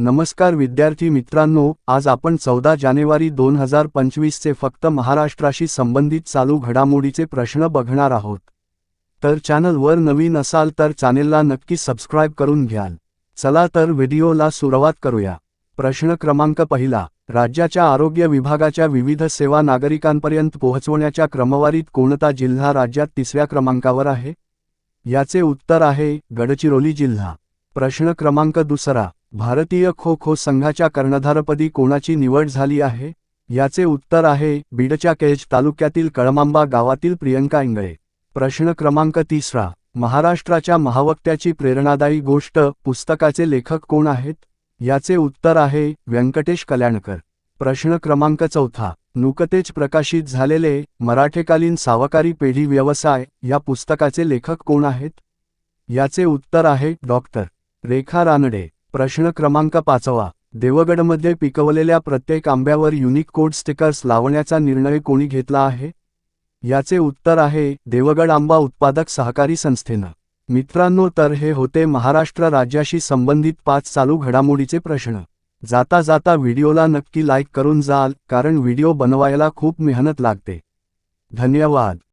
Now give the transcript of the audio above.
नमस्कार विद्यार्थी मित्रांनो आज आपण चौदा जानेवारी दोन हजार पंचवीसचे फक्त महाराष्ट्राशी संबंधित चालू घडामोडीचे प्रश्न बघणार आहोत. तर चॅनलवर नवीन असाल तर चॅनेलला नक्की सबस्क्राईब करून घ्याल. चला तर व्हिडिओला सुरुवात करूया. प्रश्न क्रमांक पहिला राज्याच्या आरोग्य विभागाच्या विविध सेवा नागरिकांपर्यंत पोहोचवण्याच्या क्रमवारीत कोणता जिल्हा राज्यात तिसऱ्या क्रमांकावर आहे? याचे उत्तर आहे गडचिरोली जिल्हा. प्रश्न क्रमांक दुसरा भारतीय खो खो संघाच्या कर्णधारपदी कोणाची निवड झाली आहे? याचे उत्तर आहे बीडच्या केज तालुक्यातील कळमांबा गावातील प्रियंका इंगळे. प्रश्न क्रमांक तिसरा. महाराष्ट्राच्या महावक्त्याची प्रेरणादायी गोष्ट पुस्तकाचे लेखक कोण आहेत? याचे उत्तर आहे व्यंकटेश कल्याणकर. प्रश्न क्रमांक चौथा. नुकतेच प्रकाशित झालेले मराठेकालीन सावकारी पेढी व्यवसाय या पुस्तकाचे लेखक कोण आहेत? याचे उत्तर आहे डॉक्टर. रेखा रानडे. प्रश्न क्रमांक पाचवा. देवगडमध्ये पिकवलेल्या प्रत्येक आंब्यावर युनिक कोड स्टिकर्स लावण्याचा निर्णय कोणी घेतला आहे? याचे उत्तर आहे देवगड आंबा उत्पादक सहकारी संस्थेनं. मित्रांनो तर हे होते महाराष्ट्र राज्याशी संबंधित पाच चालू घडामोडीचे प्रश्न. जाता जाता व्हिडिओला नक्की लाईक करून जाल कारण व्हिडिओ बनवायला खूप मेहनत लागते. धन्यवाद.